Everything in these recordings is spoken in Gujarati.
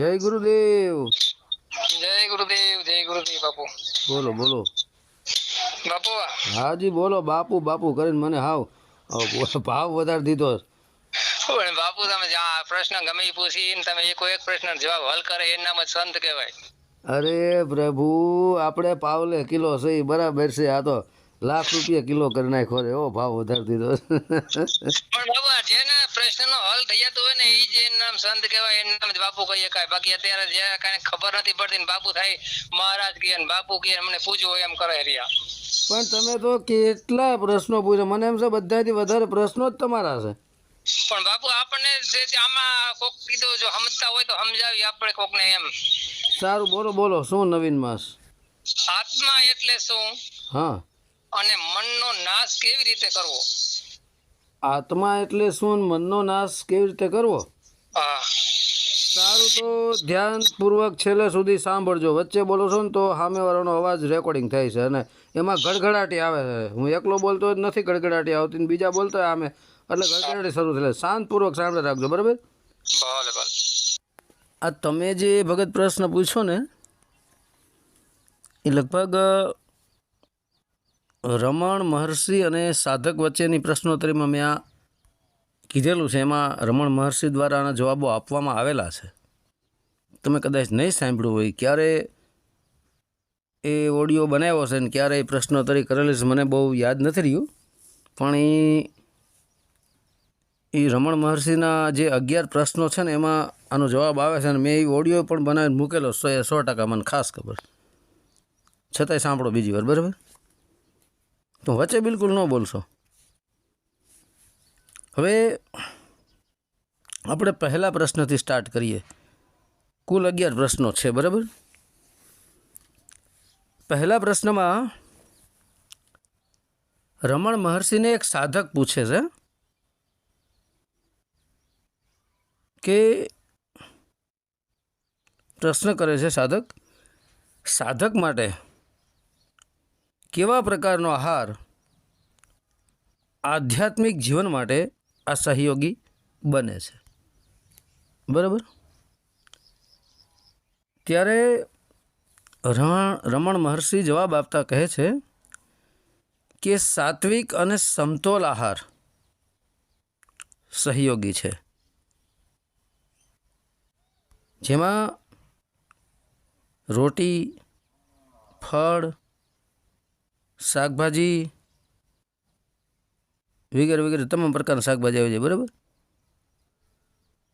જય ગુરુદેવ. જય ગુરુદેવ જય ગુરુદેવ બાપુ. બોલો બોલો. બાપુ. હાજી બોલો બાપુ બાપુ કરીને મને હાવ ભાવ વધારી દીધો. પણ બાપુ તમે જ્યાં પ્રશ્ન ગમે એ પૂછીને તમે એકો એક પ્રશ્ન જવાબ હલ કરે એનું નામ જ સંત કહેવાય. અરે પ્રભુ આપણે પાવલે કિલો છે બરાબર છે આ તો. લાખ રૂપિયા કિલો કરી નાખ્યો રે એવો ભાવ વધારી દીધો પણ બાબા જેને પ્રશ્નનો હલ થઈ જતો હોય ને એ જે નામ સંત કહેવાય એનું નામ બાપુ કહીએ કાંઈ. બાકી અત્યારે જે કાંઈ ખબર નથી પડતી ને બાપુ થાય મહારાજ કહે ને બાપુ કહે મને પૂછવું એમ કરે રહ્યા. પણ તમે તો કેટલા પ્રશ્નો પૂછો. મને એમ છે બધાથી વધારે પ્રશ્નો જ તમારા છે. પણ બાપુ આપણને જે આમાં કોક કીધું જો સમજતા હોય તો સમજાવી આપણે કોકને એમ. સારું બોલો બોલો. શું નવીન માસ? આત્મા એટલે શું? હા. અને મનનો નાશ કેવી રીતે કરવો? આત્મા એટલે શું મનનો નાશ કેવી રીતે કરવો? હા. સારું તો ધ્યાનપૂર્વક છેલ્લે સુધી સાંભળજો. વચ્ચે બોલો છો ને તો સામેવાળાનો અવાજ રેકોર્ડિંગ થાય છે અને એમાં ગડગડાટી આવે છે. હું એકલો બોલતો જ નથી ગડગડાટી આવતી બીજા બોલતો આમે. એટલે ગડગડાટી શરૂ થાય. શાંતપૂર્વક સાંભળે રાખજો. બરાબર? આ તમે જે ભગત પ્રશ્ન પૂછો ને એ લગભગ રમણ મહર્ષિ અને સાધક વચ્ચેની પ્રશ્નોત્તરીમાં મેં આ કીધેલું છે. એમાં રમણ મહર્ષિ દ્વારા આના જવાબો આપવામાં આવેલા છે. તમે કદાચ નહીં સાંભળ્યું હોય, ક્યારે એ ઓડિયો બનાવ્યો છે ને ક્યારે એ પ્રશ્નોત્તરી કરેલી છે મને બહુ યાદ નથી રહ્યું. પણ એ એ રમણ મહર્ષિના જે અગિયાર પ્રશ્નો છે ને એમાં આનો જવાબ આવે છે અને મેં એ ઓડિયો પણ બનાવીને મૂકેલો સો એ સો ટકા, મને ખાસ ખબર છતાંય સાંભળો બીજી વાર, બરાબર? તો વચ્ચે બિલકુલ ન બોલશો. હવે આપણે પહેલા પ્રશ્નથી સ્ટાર્ટ કરીએ. કુલ અગિયાર પ્રશ્નો છે, બરાબર? પહેલા પ્રશ્નમાં રમણ મહર્ષિને એક સાધક પૂછે છે કે પ્રશ્ન કરે છે સાધક સાધક માટે કેવા પ્રકારનો આહાર આધ્યાત્મિક જીવન માટે આ સહયોગી બને છે? બરાબર? ત્યારે રમણ રમણ મહર્ષિ જવાબ આપતા કહે છે કે સાત્વિક અને સમતોલ આહાર સહયોગી છે. જેમાં રોટી, ફળ શાકભાજી વગેરે વગેરે તમામ પ્રકારના શાકભાજી આવી જાય બરાબર?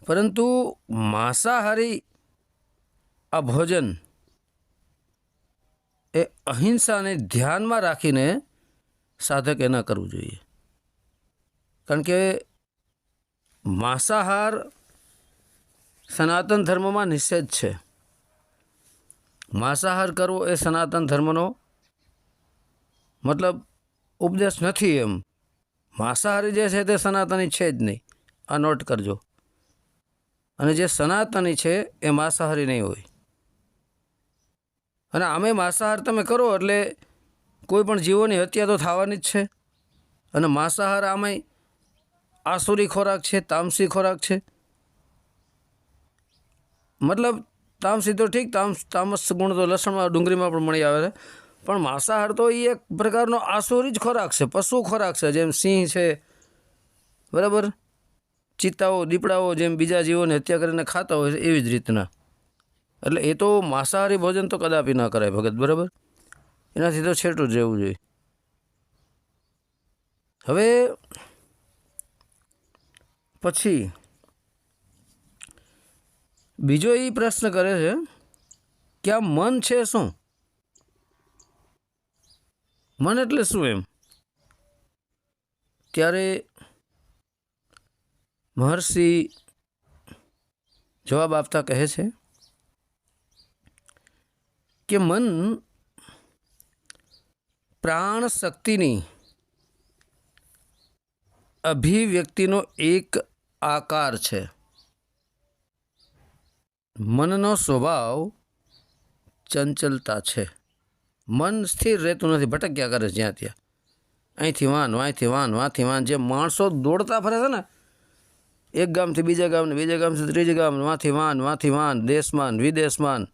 પરંતુ માંસાહારી આ ભોજન એ અહિંસાને ધ્યાનમાં રાખીને સાધક એના કરવું જોઈએ. કારણ કે માંસાહાર સનાતન ધર્મમાં નિષેધ છે. માંસાહાર કરવો એ સનાતન ધર્મનો મતલબ ઉપદેશ નથી એમ. માંસાહારી જે છે તે સનાતની છે જ નહીં. આ નોટ કરજો. અને જે સનાતની છે એ માંસાહારી નહીં હોય. અને આમે માંસાહાર તમે કરો એટલે કોઈ પણ જીવોની હત્યા તો થવાની જ છે. અને માંસાહાર આમાંય આસુરી ખોરાક છે, તામસી ખોરાક છે. મતલબ તામસી તો ઠીક તામસ તામસ ગુણ તો લસણમાં, ડુંગળીમાં પણ મળી આવે છે. પણ માંસાહાર તો એ એક પ્રકારનો આસુરી જ ખોરાક છે, પશુ ખોરાક છે, જેમ સિંહ છે, બરાબર? ચિત્તાઓ દીપડાઓ જેમ બીજા જીવોને હત્યા કરીને ખાતા હોય છે, એવી જ રીતના. એટલે એ તો માંસાહારી ભોજન તો કદાપી ના કરાય, ભગત, બરાબર? એનાથી તો છેટું જ રહેવું જોઈએ. હવે પછી બીજો એ પ્રશ્ન કરે છે કે આ મન છે શું? મન એટલે શું એમ? ત્યારે મહર્ષિ જવાબ આપતા કહે છે કે મન પ્રાણ શક્તિની અભિવ્યક્તિનો એક આકાર છે. મનનો સ્વભાવ ચંચલતા છે. મન સ્થિર રહેતું નથી, ભટક્યા કરે જ્યાં ત્યાં. અહીંથી વાન વાંથી વાન વાંથી વાન. જે માણસો દોડતા ફરે છે ને, એક ગામથી બીજા ગામ ને બીજા ગામથી ત્રીજા ગામ વાંથી વાન વાંથી વાન, દેશમાં ને વિદેશમાં ને,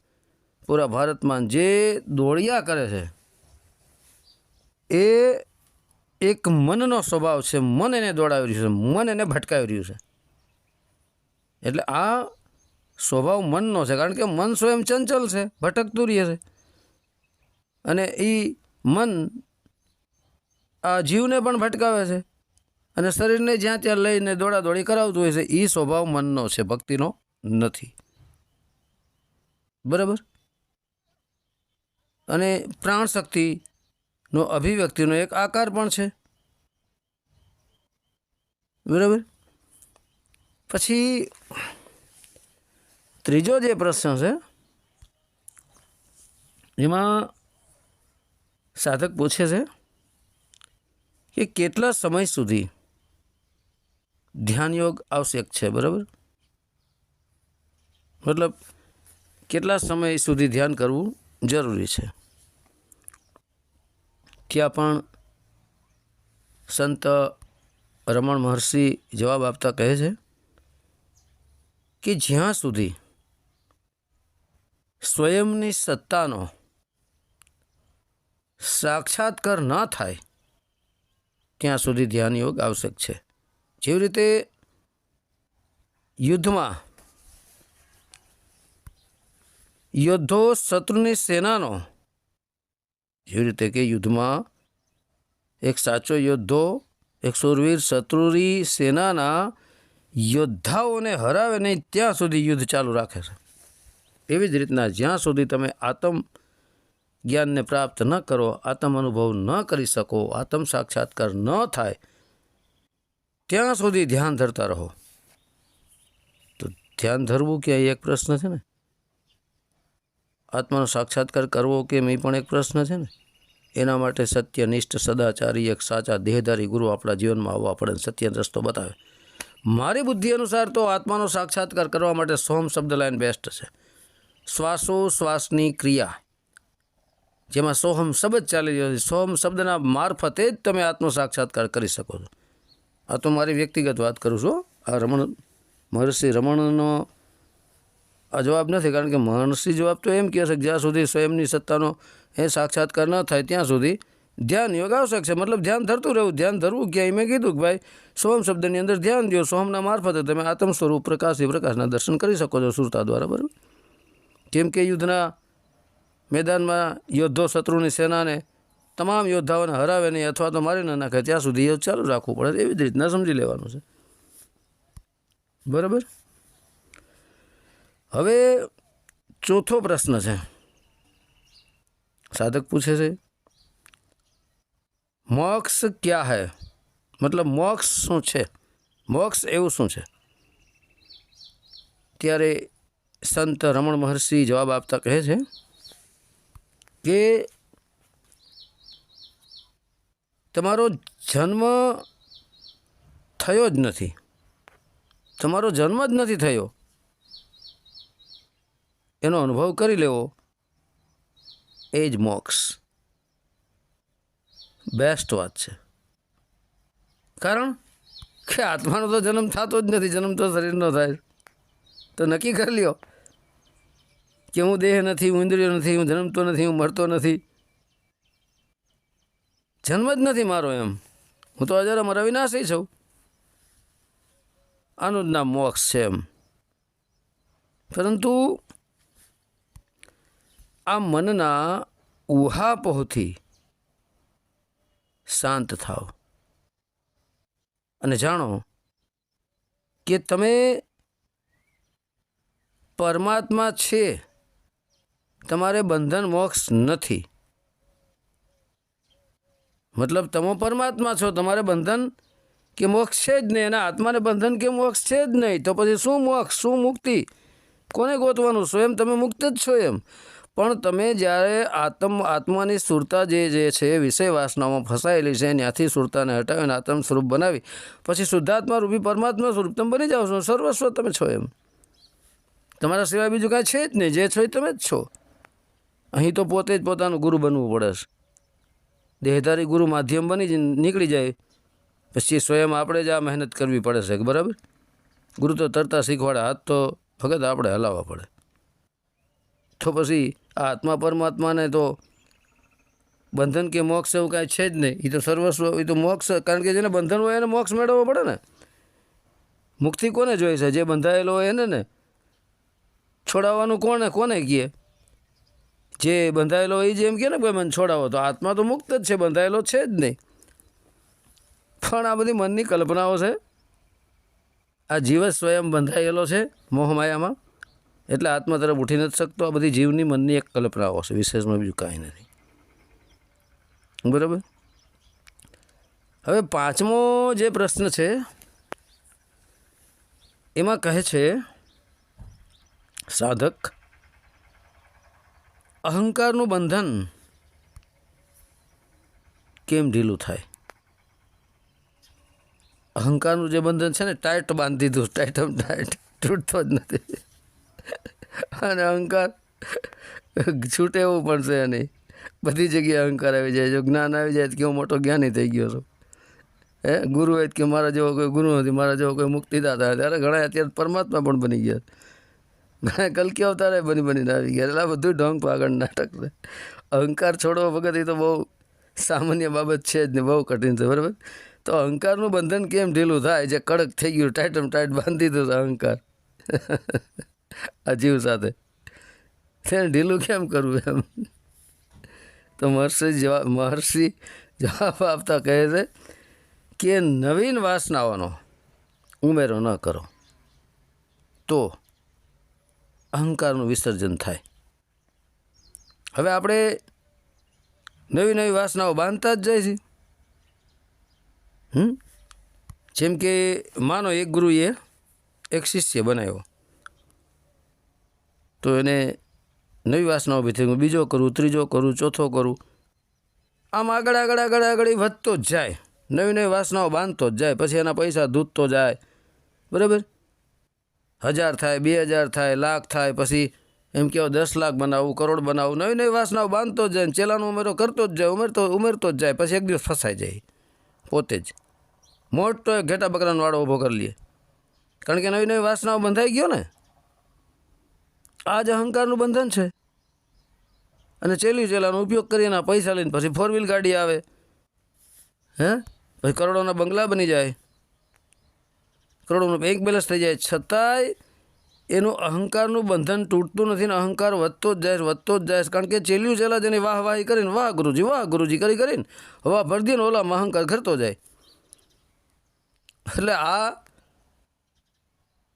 પૂરા ભારતમાં જે દોડિયા કરે છે, એ એક મનનો સ્વભાવ છે. મન એને દોડાવી રહ્યું છે, મન એને ભટકાવી રહ્યું છે. એટલે આ સ્વભાવ મનનો છે, કારણ કે મન સ્વયં ચંચલ છે, ભટકતું રહે છે. અને એ મન આ જીવને પણ ભટકાવે છે. અને શરીરને જ્યાં ત્યાં લઈને દોડાદોડી કરાવતું હોય છે એ સ્વભાવ મનનો છે, ભક્તિનો નથી. બરાબર? અને પ્રાણ શક્તિનો અભિવ્યક્તિનો એક આકાર પણ છે. બરાબર? પછી ત્રીજો જે પ્રશ્ન છે, એમાં સાધક પૂછે છે કે કેટલા સમય સુધી ધ્યાન યોગ આવશ્યક છે, બરાબર? મતલબ કેટલા સમય સુધી ધ્યાન કરવું જરૂરી છે? ત્યાં પણ સંત રમણ મહર્ષિ જવાબ આપતા કહે છે કે જ્યાં સુધી સ્વયંની સત્તાનો સાક્ષાત્કાર ન થાય, ત્યાં સુધી ધ્યાન યોગ આવશ્યક છે. જેવી રીતે યુદ્ધમાં યોદ્ધો શત્રુની સેનાનો, જેવી રીતે કે યુદ્ધમાં એક સાચો યોદ્ધો, એક સુરવીર શત્રુની સેનાના યોદ્ધાઓને હરાવે નહીં, ત્યાં સુધી યુદ્ધ ચાલુ રાખે છે. એવી જ રીતના જ્યાં સુધી તમે આત્મ જ્ઞાનને પ્રાપ્ત ન કરો, આત્મ અનુભવ ન કરી શકો, આત્મ સાક્ષાત્કાર ન થાય, ત્યાં સુધી ધ્યાન ધરતા રહો. તો ધ્યાન ધરવું કે એક પ્રશ્ન છે ને? આત્માનો સાક્ષાત્કાર કરવો કેમ એ પણ એક પ્રશ્ન છે ને? એના માટે સત્યનિષ્ઠ, સદાચારી, એક સાચા દેહધારી ગુરુ આપણા જીવનમાં આવવા પડે સત્ય રસ્તો બતાવે. મારી બુદ્ધિ અનુસાર તો આત્માનો સાક્ષાત્કાર કરવા માટે સોમ શબ્દ લાઈન બેસ્ટ છે. શ્વાસો શ્વાસની ક્રિયા. જેમાં સોહમ શબ્દ ચાલી રહ્યો છે. સોહમ શબ્દના મારફતે જ તમે આત્મ સાક્ષાત્કાર કરી શકો છો. આ તો મારી વ્યક્તિગત વાત કરું છું, આ રમણ મહર્ષિ રમણનો આ જવાબ નથી, કારણ કે મહર્ષિ જવાબ તો એમ કહે કે જ્યાં સુધી સ્વયંની સત્તાનો એ સાક્ષાત્કાર ન થાય, ત્યાં સુધી ધ્યાન યોગ આવશ્યક છે? મતલબ ધ્યાન ધરતું રહેવું, ધ્યાન ધરવું ક્યાંય? મેં કીધું કે ભાઈ સોમ શબ્દની અંદર ધ્યાન દો સોમના મારફતે તમે આત્મ સ્વરૂપ પ્રકાશી પ્રકાશના દર્શન કરી શકો છો સુરતા દ્વારા, બરાબર? જેમ કે યુદ્ધના મેદાનમાં યોદ્ધો શત્રુની સેનાને તમામ યોદ્ધાઓને હરાવે નહીં અથવા તો મારી ના નાખે, ત્યાં સુધી એ ચાલુ રાખવું પડે. એવી જ રીતના સમજી લેવાનું છે. બરાબર? હવે ચોથો પ્રશ્ન છે. સાધક પૂછે છે, મોક્ષ ક્યાં હૈ? મતલબ મોક્ષ શું છે? મોક્ષ એવું શું છે? ત્યારે સંત રમણ મહર્ષિ જવાબ આપતા કહે છે કે તમારો જન્મ થયો જ નથી. તમારો જન્મ જ નથી થયો. એનો અનુભવ કરી લેવો. એ જ મોક્ષ. બેસ્ટ વાત છે. કારણ કે આત્માનો તો જન્મ થતો જ નથી. જન્મ તો શરીરનો થાય. તો નક્કી કરી લ્યો. કે હું દેહ નથી, હું ઇન્દ્રિયો નથી, હું જન્મતો નથી, હું મરતો નથી. જન્મ જ નથી મારો એમ. હું તો અજર અમર અવિનાશી છું. આનું જ નામ મોક્ષ છે એમ. પરંતુ આ મનના ઉહાપોહથી શાંત થાવ અને જાણો કે તમે પરમાત્મા છે. તમારે બંધન મોક્ષ નથી. મતલબ તમે પરમાત્મા છો, તમારે બંધન કે મોક્ષ છે જ નહીં એના આત્માને બંધન કે મોક્ષ છે જ નહીં, તો પછી શું મોક્ષ, શું મુક્તિ? કોને ગોતવાનું? સ્વયં તમે મુક્ત જ છો એમ. પણ તમે જ્યારે આત્મ, આત્માની સુરતા જે જે છે વિષય વાસનામાં ફસાયેલી છે ત્યાંથી સુરતાને હટાવીને આત્મ સ્વરૂપ બનાવી, પછી શુદ્ધાત્મા રૂપી પરમાત્મા સ્વરૂપ તમે બની જાઓ છો, સર્વસ્વ તમે છો એમ. તમારા સિવાય બીજું કાંઈ છે જ નહીં, જે છો એ તમે જ છો. અહીં તો પોતે જ પોતાનું ગુરુ બનવું પડે છે. દેહધારી ગુરુ માધ્યમ બની જ નીકળી જાય, પછી સ્વયં આપણે જ આ મહેનત કરવી પડે છે બરાબર? ગુરુ તો તરતા શીખવાડે, હાથ તો ફક્ત આપણે હલાવવા પડે. તો પછી આ આત્મા પરમાત્માને તો બંધન કે મોક્ષ એવું કાંઈ છે જ નહીં. એ તો સર્વસ્વ એ તો મોક્ષ, કારણ કે જેને બંધન હોય એને મોક્ષ મેળવવો પડે ને. મુક્તિ કોને જોઈએ છે? જે બંધાયેલો હોય એને ને. છોડાવવાનું કોને કોને કહે? જે બંધાયેલો એ જે એમ કહે ને ભાઈ મને છોડાવો, તો આત્મા તો મુક્ત જ છે, બંધાયેલો છે જ નહીં. પણ આ બધી મનની કલ્પનાઓ છે. આ જીવ સ્વયં બંધાયેલો છે મોહમાયામાં. એટલે આત્મા તરફ ઉઠી નથી શકતો. આ બધી જીવની મનની એક કલ્પનાઓ છે, વિશેષમાં બીજું કાંઈ નથી. બરાબર? હવે પાંચમો જે પ્રશ્ન છે, એમાં કહે છે, સાધક અહંકારનું બંધન કેમ ઢીલું થાય? અહંકારનું જે બંધન છે ને, ટાઈટ બાંધી દીધું ટાઈટમ ટાઈટ, તૂટતો જ નથી. અને અહંકાર છૂટે એવું પણ છે નહીં. બધી જગ્યાએ અહંકાર આવી જાય જો જ્ઞાન આવી જાય તો કેવો મોટો જ્ઞાની થઈ ગયો છું. હે? ગુરુ હોય કે મારા જેવો કોઈ ગુરુ નથી, મારા જેવો કોઈ મુક્તિદાતા ત્યારે ઘણા અત્યારે પરમાત્મા પણ બની ગયા કલકી અવતારે બની બનીને આવી ગયા. એટલે આ બધું ઢોંગ પાગળ નાટક છે. અહંકાર છોડવો વખત એ તો બહુ સામાન્ય બાબત છે જ ને, બહુ કઠિન છે, બરાબર? તો અહંકારનું બંધન કેમ ઢીલું થાય? જે કડક થઈ ગયું ટાઈટમ ટાઈટ બાંધી દીધું અહંકાર. આ જીવ સાથે. તેને ઢીલું કેમ કરવું એમ? તો મહર્ષિ જવાબ મહર્ષિ જવાબ આપતા કહે છે કે નવીન વાસનાઓનો ઉમેરો ન કરો. તો અહંકારનું વિસર્જન થાય. હવે આપણે નવી નવી વાસનાઓ બાંધતા જ જાય છે હમ? જેમ કે માનો એક ગુરુએ એક શિષ્ય બનાવ્યો. તો એને નવી વાસનાઓ ભી થઈ હું બીજો કરું, ત્રીજો કરું, ચોથો કરું. આમ આગળ આગળ આગળ આગળ વધતો જ જાય. નવી નવી વાસનાઓ બાંધતો જ જાય. પછી એના પૈસા દૂધતો જાય. બરાબર? હજાર થાય, બે હજાર થાય, લાખ થાય, પછી એમ કહેવાય દસ લાખ બનાવવું કરોડ બનાવવું નવી નવી વાસનાઓ બાંધતો જ જાય ચેલાનો ઉમેરો કરતો જ જાય ઉમેરતો ઉમેરતો જ જાય, પછી એક દિવસ ફસાઈ જાય. પોતે જ. મોટો એક ઘેટા બકરાનો વાળો ઊભો કરી લે. કારણ કે નવી નવી વાસનાઓ બંધાઈ ગયો ને આ જ અહંકારનું બંધન છે. અને ચેલી ચેલાનો ઉપયોગ કરીને પૈસા લઈને પછી ફોર વ્હીલ ગાડી આવે. હે? પછી કરોડોના બંગલા બની જાય. કરોડોનું બેંક બેલેન્સ થઈ જાય. છતાંય એનું અહંકારનું બંધન તૂટતું નથી ને અહંકાર વધતો જ જાય, વધતો જ જાય. કારણ કે ચેલ્યું ચેલા જેની વાહ વાહી કરીને, વાહ ગુરુજી વાહ ગુરુજી કરી કરીને, હવા ભરી ને ઓલામાં અહંકાર ઘરતો જાય. એટલે આ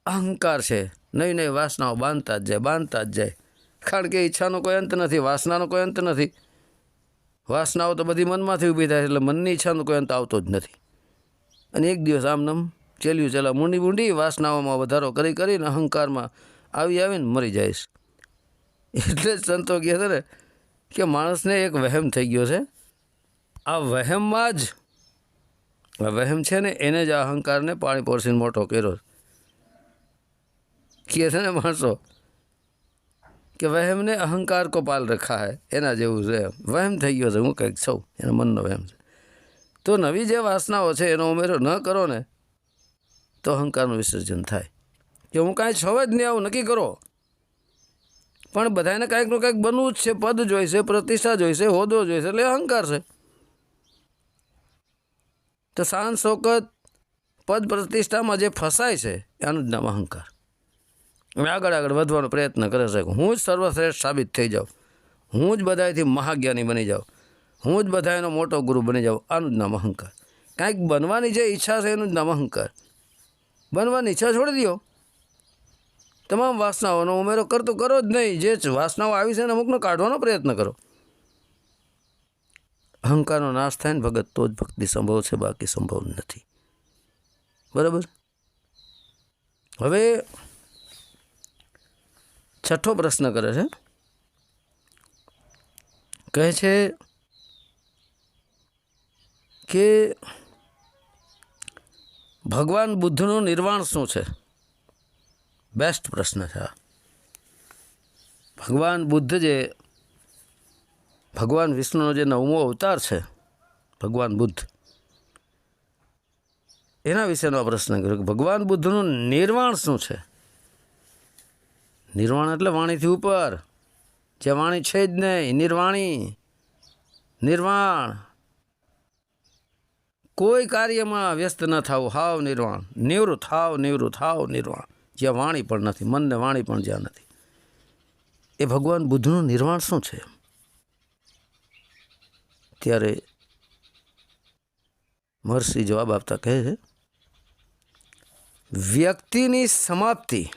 અહંકાર છે. નવી નવી વાસનાઓ બાંધતા જ જાય, બાંધતા જ જાય. કારણ કે ઈચ્છાનો કોઈ અંત નથી, વાસનાનો કોઈ અંત નથી. વાસનાઓ તો બધી મનમાંથી ઊભી થાય એટલે મનની ઈચ્છાનો કોઈ અંત આવતો જ નથી. અને એક દિવસ આમ આમનામ ચેલ્યું ચેલા મૂંડી મૂંડી વાસનાઓમાં વધારો કરી કરીને અહંકારમાં આવી આવીને મરી જઈશ. એટલે જ સંતો કહે છે ને કે માણસને એક વહેમ થઈ ગયો છે. આ વહેમમાં જ, આ વહેમ છે ને એને જ અહંકારને પાણી પોરસીને મોટો કર્યો કહે છે ને માણસો કે વહેમને અહંકાર કો પાલ રખા હે એના જેવું છે. વહેમ થઈ ગયો છે, હું કંઈક છું, એના મનનો વહેમ છે. તો નવી જે વાસનાઓ છે, એનો ઉમેરો ન કરો ને તો અહંકારનું વિસર્જન થાય. કે હું કાંઈ છવે જ નહીં આવું નક્કી કરો. પણ બધાને કાંઈકનું કાંઈક બનવું જ છે, પદ જોઈશે, પ્રતિષ્ઠા જોઈશે હોદો જોઈશે, એટલે અહંકાર છે. તો શાન શોકત પદ પ્રતિષ્ઠામાં જે ફસાય છે, એનું જ નામ અહંકાર. અને આગળ આગળ વધવાનો પ્રયત્ન કરે છે હું જ સર્વશ્રેષ્ઠ સાબિત થઈ જાઉં. હું જ બધાથી મહાજ્ઞાની બની જાઉં. હું જ બધાનો મોટો ગુરુ બની જાઉં. આનું જ નામ અહંકાર. કાંઈક બનવાની જે ઈચ્છા છે, એનું જ નામ અહંકાર. બનવાની ઈચ્છા છોડી દો તમામ વાસનાઓનો ઉમેરો કરતો કરો જ નહીં. જે વાસનાઓ આવી છે એને અમુકનો કાઢવાનો પ્રયત્ન કરો. અહંકારનો નાશ થાય ને ભગત તો જ ભક્તિ સંભવ છે, બાકી સંભવ નથી. બરાબર? હવે છઠ્ઠો પ્રશ્ન કરે છે. કહે છે કે ભગવાન બુદ્ધનું નિર્વાણ શું છે? બેસ્ટ પ્રશ્ન છે ભગવાન બુદ્ધ જે, ભગવાન વિષ્ણુનો જે નવમો અવતાર છે, ભગવાન બુદ્ધ, એના વિશેનો પ્રશ્ન કર્યો કે ભગવાન બુદ્ધનું નિર્વાણ શું છે? નિર્વાણ એટલે વાણીથી ઉપર. જે વાણી છે જ નહીં, નિર્વાણી, નિર્વાણ. કોઈ કાર્યમાં વ્યસ્ત ન થવું, હાવ નિર્વાણ. નિવૃત્ત હાવ નિવૃત્ત હાવ નિર્વાણ. જ્યાં વાણી પણ નથી, મનને વાણી પણ જ્યાં નથી. એ ભગવાન બુદ્ધનું નિર્વાણ શું છે? ત્યારે મહર્ષિ જવાબ આપતા કહે છે, વ્યક્તિની સમાપ્તિ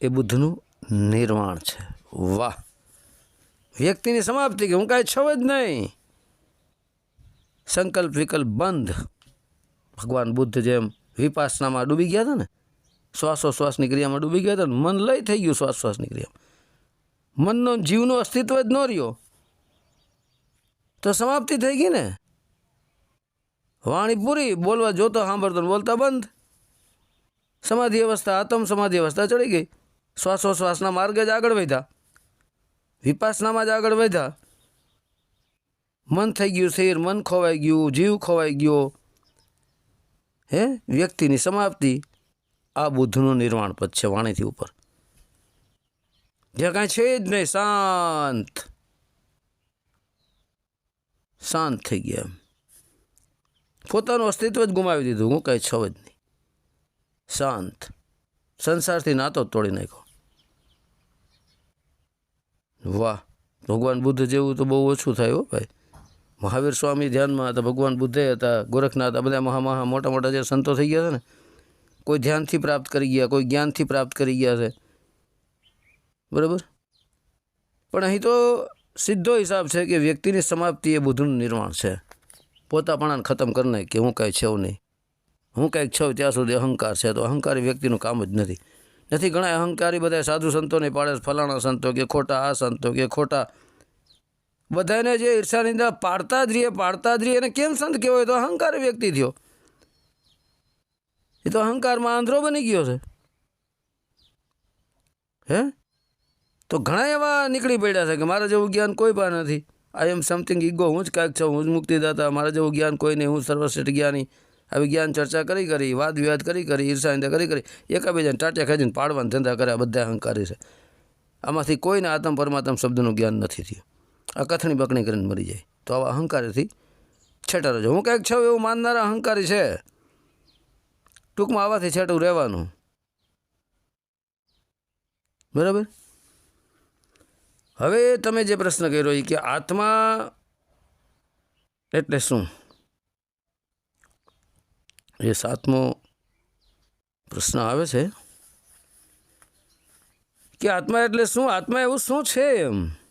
એ બુદ્ધનું નિર્વાણ છે. વાહ. વ્યક્તિની સમાપ્તિ કે હું કાંઈ છવ જ નહીં. સંકલ્પ, વિકલ્પ બંધ. ભગવાન બુદ્ધ જેમ વિપાસનામાં ડૂબી ગયા હતા ને, શ્વાસોશ્વાસની ક્રિયામાં ડૂબી ગયા હતા ને, મન લય થઈ ગયું શ્વાસોશ્વાસની ક્રિયામાં. મનનો જીવનું અસ્તિત્વ જ ન રહ્યો. તો સમાપ્તિ થઈ ગઈ ને. વાણી પૂરી, બોલવા જોતો, સાંભળતો બોલતા બંધ. સમાધિ અવસ્થા, આત્મ સમાધિ અવસ્થા ચડી ગઈ. શ્વાસોશ્વાસના માર્ગ જ આગળ વધ્યા. વિપાસનામાં જ આગળ વધ્યા. મન થઈ ગયું શરીર, મન ખોવાઈ ગયું, જીવ ખોવાઈ ગયો. હે? વ્યક્તિની સમાપ્તિ આ બુદ્ધનું નિર્વાણ પદ છે વાણીથી ઉપર. જ્યાં કાંઈ છે જ નહીં, શાંત. શાંત થઈ ગયા એમ. પોતાનું અસ્તિત્વ જ ગુમાવી દીધું, હું કાંઈ છવ જ નહીં. શાંત. સંસારથી નાતો તોડી નાખ્યો. વાહ, ભગવાન બુદ્ધ જેવું તો બહુ ઓછું થાય હો ભાઈ. મહાવીર સ્વામી ધ્યાનમાં હતા, ભગવાન બુદ્ધે હતા, ગોરખનાથ, આ બધા મહા મહા, મોટા મોટા જે સંતો થઈ ગયા છે ને, કોઈ ધ્યાનથી પ્રાપ્ત કરી ગયા, કોઈ જ્ઞાનથી પ્રાપ્ત કરી ગયા છે. બરાબર? પણ અહીં તો સીધો હિસાબ છે કે વ્યક્તિની સમાપ્તિ એ બુદ્ધનું નિર્માણ છે. પોતાપણાને ખતમ કરી નાખ કે હું કાંઈ છું નહીં. હું કાંઈક છું ત્યાં સુધી અહંકાર છે, તો અહંકારી વ્યક્તિનું કામ જ નથી. નથી ઘણા અહંકારી બધા સાધુ સંતોને પાડે ફલાણા સંતો કે ખોટા આ સંતો કે ખોટા બધાને જે ઈર્ષાની અંદર પાડતા જ રહીએ, પાડતા જ રહીએ અને કેમ સંત કહેવાય? તો અહંકાર વ્યક્તિ થયો. એ તો અહંકારમાં આંધ્રો બની ગયો છે. હે? તો ઘણા એવા નીકળી પડ્યા છે કે મારા જેવું જ્ઞાન કોઈ પણ નથી. આઈ એમ સમથિંગ ઈગો હું જ કાંઈક છું, હું જ મુક્તિદાતા, મારા જેવું જ્ઞાન કોઈ નહીં, હું સર્વશ્રેષ્ઠ જ્ઞાની. આવી જ્ઞાન ચર્ચા કરી કરી, વાદ વિવાદ કરી કરી, ઈર્ષા કરી કરી, એકાબીજાને ટાટિયા ખાઈને પાડવાના ધંધા કર્યા, બધા અહંકારી છે. આમાંથી કોઈને આત્મ પરમાત્મ શબ્દનું જ્ઞાન નથી થયું. આ કથણી બકણી કરીને મરી જાય. તો આવા અહંકારથી છેટા છે હું ક્યાંક છું એવું માનનારા અહંકારી છે? ટૂંકમાં આવાથી છેટું રહેવાનું. બરાબર? હવે તમે જે પ્રશ્ન કર્યો એ કે આત્મા એટલે શું? એ સાતમો પ્રશ્ન આવે છે. કે આત્મા એટલે શું? આત્મા એવું શું છે એમ?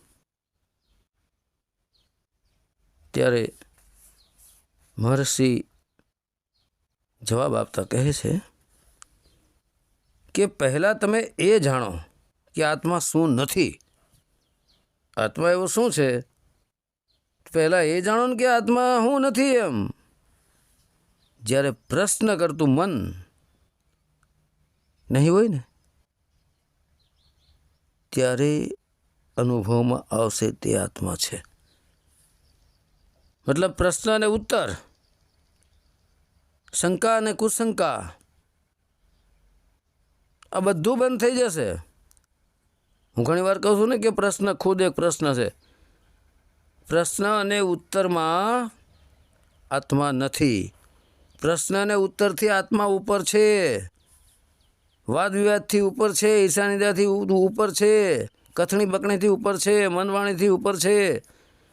ત્યારે મહર્ષિ જવાબ આપતા કહે છે કે પહેલાં તમે એ જાણો કે આત્મા શું નથી. આત્મા એવું શું છે? પહેલાં એ જાણો ને કે આત્મા હું નથી એમ. જ્યારે પ્રશ્ન કરતું મન નહીં હોય ને, ત્યારે અનુભવમાં આવશે તે આત્મા છે. મતલબ પ્રશ્ન અને ઉત્તર. શંકા અને કુશંકા. આ બધું બંધ થઈ જશે. હું ઘણી વાર કહું છું ને કે પ્રશ્ન ખુદ એક પ્રશ્ન છે. પ્રશ્ન અને ઉત્તરમાં આત્મા નથી. પ્રશ્ન અને ઉત્તરથી આત્મા ઉપર છે. વાદ વિવાદથી ઉપર છે ઈશાનિદાથી ઉપર છે કથણી બકણીથી ઉપર છે, મનવાણીથી ઉપર છે.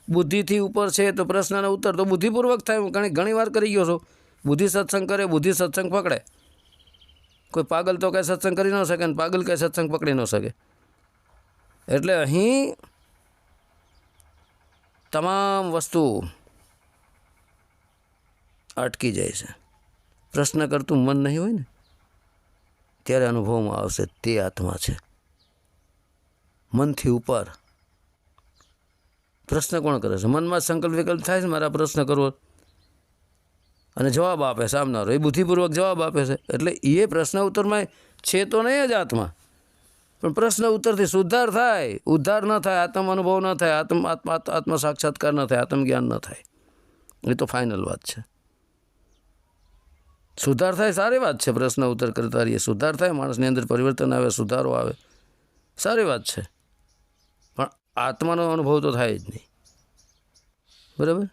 બુદ્ધિથી ઉપર છે તો પ્રશ્નનો ઉત્તર તો બુદ્ધિપૂર્વક થાય હું ઘણી વાર કરી ગયો છું. બુદ્ધિ સત્સંગ કરે, બુદ્ધિ સત્સંગ પકડે. કોઈ પાગલ તો કાંઈ સત્સંગ કરી ન શકે ને પાગલ કાંઈ સત્સંગ પકડી ન શકે. એટલે અહીં તમામ વસ્તુ અટકી જાય છે. પ્રશ્ન કરતું મન નહીં હોય ને, ત્યારે અનુભવમાં આવશે તે આત્મા છે. મનથી ઉપર પ્રશ્ન કોણ કરે છે? મનમાં સંકલ્પ વિકલ્પ થાય છે મારા પ્રશ્ન કરવો? અને જવાબ આપે સામનારો એ બુદ્ધિપૂર્વક જવાબ આપે છે. એટલે એ પ્રશ્ન ઉત્તરમાં છે તો નહીં જ આત્મા. પણ પ્રશ્ન ઉત્તરથી સુધાર થાય. ઉદ્ધાર ન થાય, આત્મ અનુભવ ન થાય, આત્મ આત્મ આત્મ સાક્ષાત્કાર ન થાય આત્મજ્ઞાન ન થાય. એ તો ફાઇનલ વાત છે. સુધાર થાય સારી વાત છે. પ્રશ્ન ઉત્તર કરતા રહીએ. સુધાર થાય, માણસની અંદર પરિવર્તન આવે, સુધારો આવે. સારી વાત છે. આત્માનો અનુભવ તો થાય જ નહીં. બરાબર?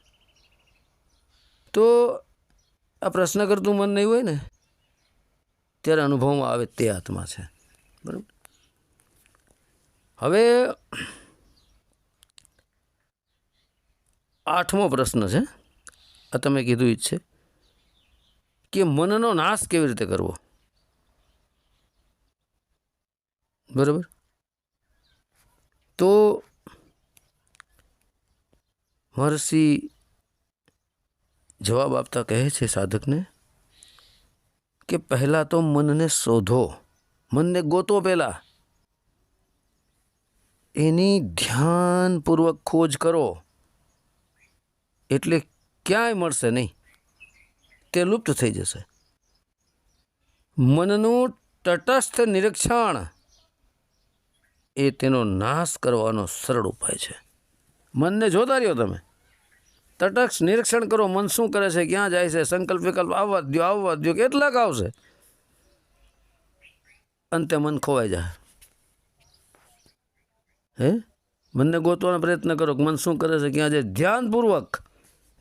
તો આ પ્રશ્ન કરતું મન નહીં હોય ને, ત્યારે અનુભવમાં આવે તે આત્મા છે. બરાબર? હવે આઠમો પ્રશ્ન છે. આ તમે કીધું જ છે કે મનનો નાશ કેવી રીતે કરવો? બરાબર? તો મહર્ષિ જવાબ આપતા કહે છે સાધકને કે પહેલાં તો મનને શોધો, મનને ગોતો પહેલાં. એની ધ્યાનપૂર્વક ખોજ કરો. એટલે ક્યાંય મળશે નહીં. તે લુપ્ત થઈ જશે. મનનું તટસ્થ નિરીક્ષણ એ તેનો નાશ કરવાનો સરળ ઉપાય છે. મનને જોતા રહ્યો તમે. તટસ્થ નિરીક્ષણ કરો, મન શું કરે છે, ક્યાં જાય છે, સંકલ્પ વિકલ્પ આવવા દો આવવા દો કેટલાક આવશે. અંતે મન ખોવાઈ જાય. હે? મનને ગોતવાનો પ્રયત્ન કરો કે મન શું કરે છે, ક્યાં જાય. ધ્યાનપૂર્વક.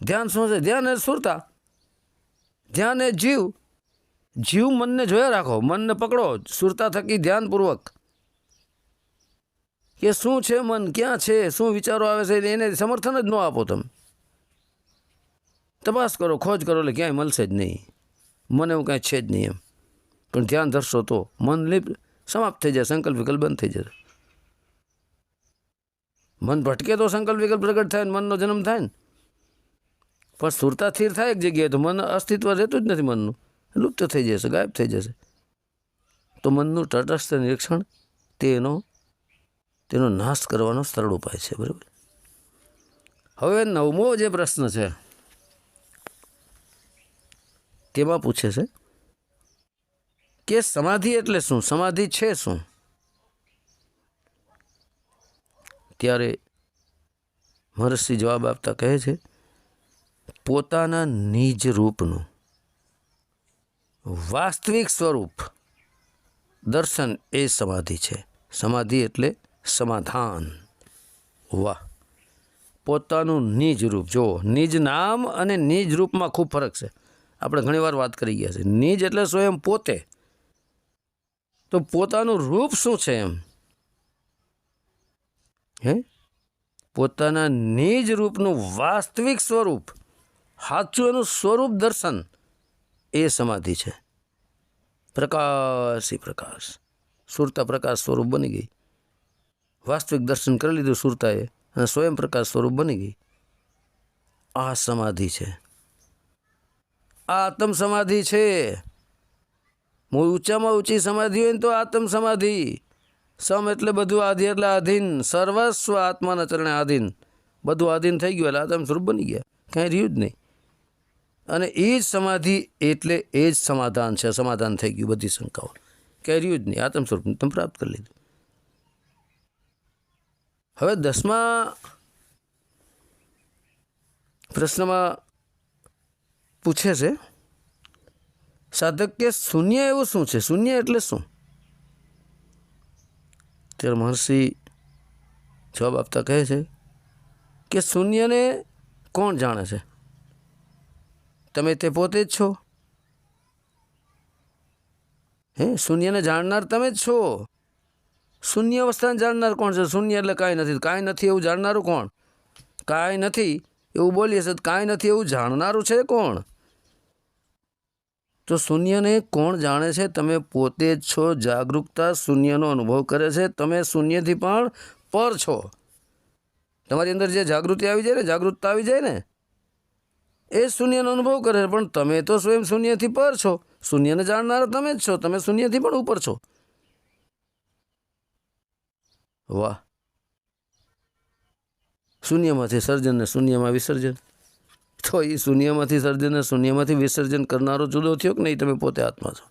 ધ્યાન શું છે? ધ્યાન એ સુરતા. ધ્યાન એ જીવ. જીવ મનને જોયા રાખો. મનને પકડો. સુરતા થકી ધ્યાનપૂર્વક. કે શું છે મન? ક્યાં છે? શું વિચારો આવે છે? એને સમર્થન જ ન આપો તમે. તપાસ કરો, ખોજ કરો, એટલે ક્યાંય મળશે જ નહીં. મને એવું કાંઈ છે જ નહીં એમ. પણ ધ્યાન ધરશો તો મન લીપ સમાપ્ત થઈ જાય, સંકલ્પ વિકલ્પ બંધ થઈ જશે મન ભટકે તો સંકલ્પ વિકલ્પ પ્રગટ થાય ને મનનો જન્મ થાય ને. પણ સુરતા સ્થિર થાય એક જગ્યાએ તો મન અસ્તિત્વ રહેતું જ નથી મનનું. લુપ્ત થઈ જશે, ગાયબ થઈ જશે. તો મનનું તટસ્થ નિરીક્ષણ, તેનો તેનો નાશ કરવાનો સરળ ઉપાય છે, બરાબર? હવે નવમો જે પ્રશ્ન છે તેમાં પૂછે છે? કે સમાધિ એટલે શું? સમાધિ છે શું? ત્યારે મહર્ષિ જવાબ આપતા કહે છે, પોતાના નિજ રૂપનું વાસ્તવિક સ્વરૂપ દર્શન એ સમાધિ છે. સમાધિ એટલે સમાધાન. વાહ! પોતાનું નિજ રૂપ. જો નિજ નામ અને નિજ રૂપમાં ખૂબ ફરક છે. આપણે ઘણીવાર વાત કરી ગયા છે. નિજ એટલે સ્વયં પોતે. તો પોતાનું રૂપ શું છે એમ? હે? પોતાના નિજ રૂપનું વાસ્તવિક સ્વરૂપ સાચું એનું સ્વરૂપ દર્શન, એ સમાધિ છે. પ્રકાશી પ્રકાશ. સુરતા પ્રકાશ સ્વરૂપ બની ગઈ. વાસ્તવિક દર્શન કરી લીધું સુરતાએ, અને સ્વયં પ્રકાશ સ્વરૂપ બની ગઈ. આ સમાધિ છે. આ આત્મ સમાધિ છે ઊંચામાં ઊંચી સમાધિ હોય ને તો આત્મ સમાધિ સમ એટલે બધું આધિ એટલે આધીન. સર્વસ્વ આત્માના ચરણે આધીન. બધું આધીન થઈ ગયું એટલે આત્મ સ્વરૂપ બની ગયા. કાંઈ રહ્યું જ નહીં. અને એ જ સમાધિ એટલે એ જ સમાધાન છે. સમાધાન થઈ ગયું બધી શંકાઓ. કાંઈ રહ્યું જ નહીં. આત્મ સ્વરૂપ તમે પ્રાપ્ત કરી લીધું. હવે દસમા પ્રશ્નમાં પૂછે છે, સાધક કે શૂન્ય એવું શું છે? શૂન્ય એટલે શું? ત્યારે મહર્ષિ જવાબ આપતા કહે છે કે શૂન્યને કોણ જાણે છે? તમે તે પોતે જ છો. હે, શૂન્યને જાણનાર તમે જ છો. શૂન્ય અવસ્થાને જાણનાર કોણ છે? શૂન્ય એટલે કાંઈ નથી. કાંઈ નથી એવું જાણનારું કોણ? કાંઈ નથી એવું બોલીએ છે કાંઈ નથી એવું જાણનારું છે કોણ? તો શૂન્યને કોણ જાણે છે? તમે પોતે જ છો. જાગૃતતા શૂન્યનો અનુભવ કરે છે. તમે શૂન્યથી પણ પર છો. તમારી અંદર જે જાગૃતિ આવી જાય ને, જાગૃતતા આવી જાય ને, એ શૂન્યનો અનુભવ કરે છે. પણ તમે તો સ્વયં શૂન્યથી પર છો. શૂન્યને જાણનારા તમે જ છો. તમે શૂન્યથી પણ ઉપર છો. વાહ. શૂન્યમાંથી સર્જન ને શૂન્યમાં વિસર્જન. તો એ શૂન્યમાંથી સર્જન શૂન્યમાંથી વિસર્જન કરનારો જુદો થયો કે નહીં, તમે પોતે આત્મા છો?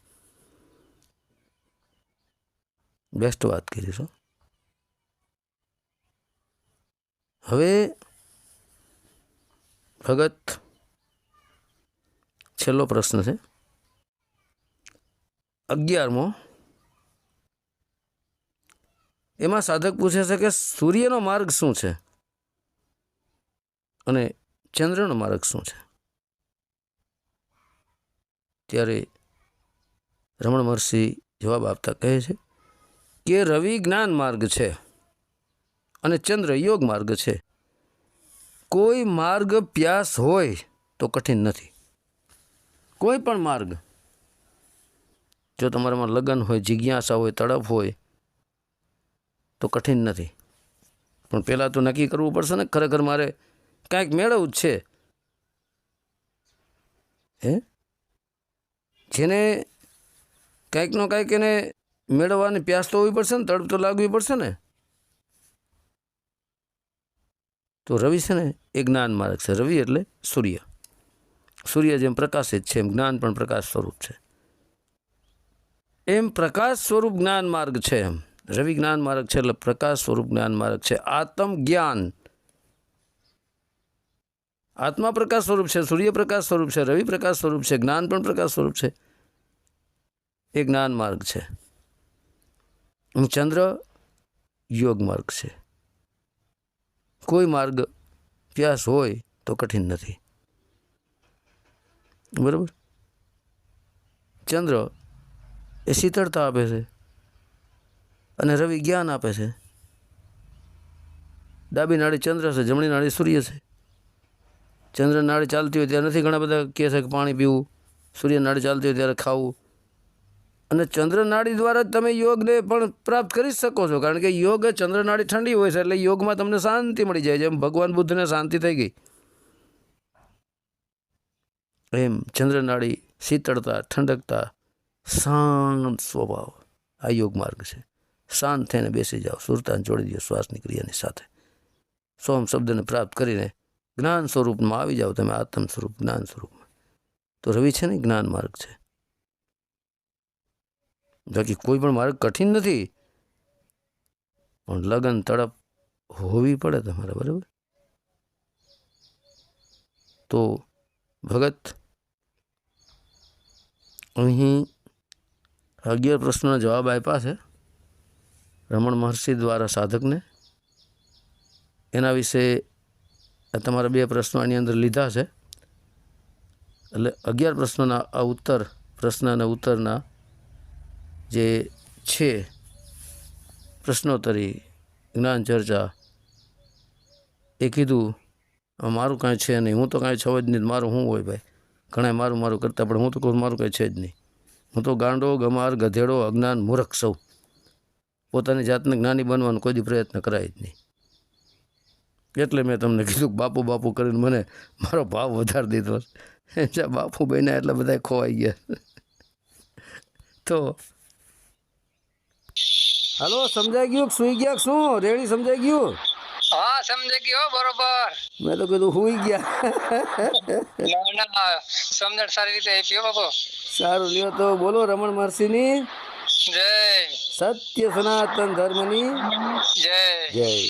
બેસ્ટ વાત કરી છો. હવે ભગત, છેલ્લો પ્રશ્ન છે. અગિયારમો. એમાં સાધક પૂછે છે કે સૂર્યનો માર્ગ શું છે? અને ચંદ્રનો માર્ગ શું છે? ત્યારે રમણ મહર્ષિ જવાબ આપતા કહે છે કે રવિ જ્ઞાન માર્ગ છે અને ચંદ્ર યોગ માર્ગ છે. કોઈ માર્ગ પ્યાસ હોય તો કઠિન નથી. કોઈ પણ માર્ગ, જો તમારામાં લગન હોય, જિજ્ઞાસા હોય, તડપ હોય, તો કઠિન નથી. પણ પહેલાં તો નક્કી કરવું પડશે ને ખરેખર મારે કાંઈક મેળવવું જ છે. હે? જેને કાંઈકનો કાંઈક એને મેળવવાની પ્યાસ તો હોવી પડશે ને, તડપ તો લાગવી પડશે ને. તો રવિ છે ને, એ જ્ઞાન માર્ગ છે. રવિ એટલે સૂર્ય. સૂર્ય જેમ પ્રકાશિત છે, એમ જ્ઞાન પણ પ્રકાશ સ્વરૂપ છે. એમ પ્રકાશ સ્વરૂપ જ્ઞાન માર્ગ છે એમ. રવિ જ્ઞાન માર્ગ છે એટલે પ્રકાશ સ્વરૂપ જ્ઞાન માર્ગ છે. આત્મ જ્ઞાન. આત્મા પ્રકાશ સ્વરૂપ છે, સૂર્યપ્રકાશ સ્વરૂપ છે રવિ પ્રકાશ સ્વરૂપ છે, જ્ઞાન પણ પ્રકાશ સ્વરૂપ છે. એ જ્ઞાન માર્ગ છે. ચંદ્ર યોગ માર્ગ છે. કોઈ માર્ગ પ્યાસ હોય તો કઠિન નથી. બરાબર? ચંદ્ર એ શીતળતા આપે છે. અને રવિ જ્ઞાન આપે છે. ડાબી નાળી ચંદ્ર છે, જમણી નાળી સૂર્ય છે. ચંદ્ર નાળી ચાલતી હોય ત્યારે નથી ઘણા બધા કહે છે કે પાણી પીવું સૂર્ય નાળી ચાલતી હોય ત્યારે ખાવું. અને ચંદ્રનાળી દ્વારા તમે યોગને પણ પ્રાપ્ત કરી શકો છો, કારણ કે યોગ ચંદ્રનાળી ઠંડી હોય છે એટલે યોગમાં તમને શાંતિ મળી જાય જેમ ભગવાન બુદ્ધને શાંતિ થઈ ગઈ. એમ ચંદ્રનાળી શીતળતા, ઠંડકતા, શાંત સ્વભાવ આ યોગ માર્ગ છે. શાંત થઈને બેસી જાઓ, સુરતાન જોડી દો શ્વાસની ક્રિયાની સાથે. સોમ શબ્દને પ્રાપ્ત કરીને જ્ઞાન સ્વરૂપમાં આવી જાઓ તમે, આત્મ સ્વરૂપ, જ્ઞાન સ્વરૂપમાં. તો રવિ છે ને, જ્ઞાન માર્ગ છે. બાકી કોઈ પણ માર્ગ કઠિન નથી. પણ લગન, તડપ હોવી પડે તમારે, બરાબર? તો ભગત, અહીં અગિયાર પ્રશ્નોના જવાબ આપ્યા છે. રમણ મહર્ષિ દ્વારા સાધકને. એના વિશે તમારા બે પ્રશ્નો આની અંદર લીધા છે. એટલે અગિયાર પ્રશ્નોના આ ઉત્તર પ્રશ્ન અને ઉત્તરના જે છે, પ્રશ્નોત્તરી, જ્ઞાન ચર્ચા, એ કીધું મારું કાંઈ છે નહીં. હું તો કાંઈ છવ જ નહીં. મારું શું હોય ભાઈ? ઘણા મારું મારું કરતા, પણ હું તો કહું મારું કાંઈ છે જ નહીં. હું તો ગાંડો, ગમાર, ગધેડો, અજ્ઞાન, મૂર્ખ સૌ પોતાની જાતને જ્ઞાની બનવાનો કોઈ પ્રયત્ન કરાય જ નહીં. એટલે મેં તમને કીધું બાપુ બાપુ કરીને મને મારો ભાવ વધારી દીધો છે. બાપુ બન્યા એટલે બધા ખોવાઈ ગયા. તો હાલો સમજાઈ ગયું સુઈ ગયા શું? રેડી સમજાઈ ગયું? હા સમજી ગયો બરોબર. મેં તો કીધું સુઈ ગયા. ના ના સમજણ સારી રીતે આપી બાપુ. સારું લ્યો તો બોલો રમણ મહર્ષિની. જય. સત્ય સનાતન ધર્મની. જય. જય.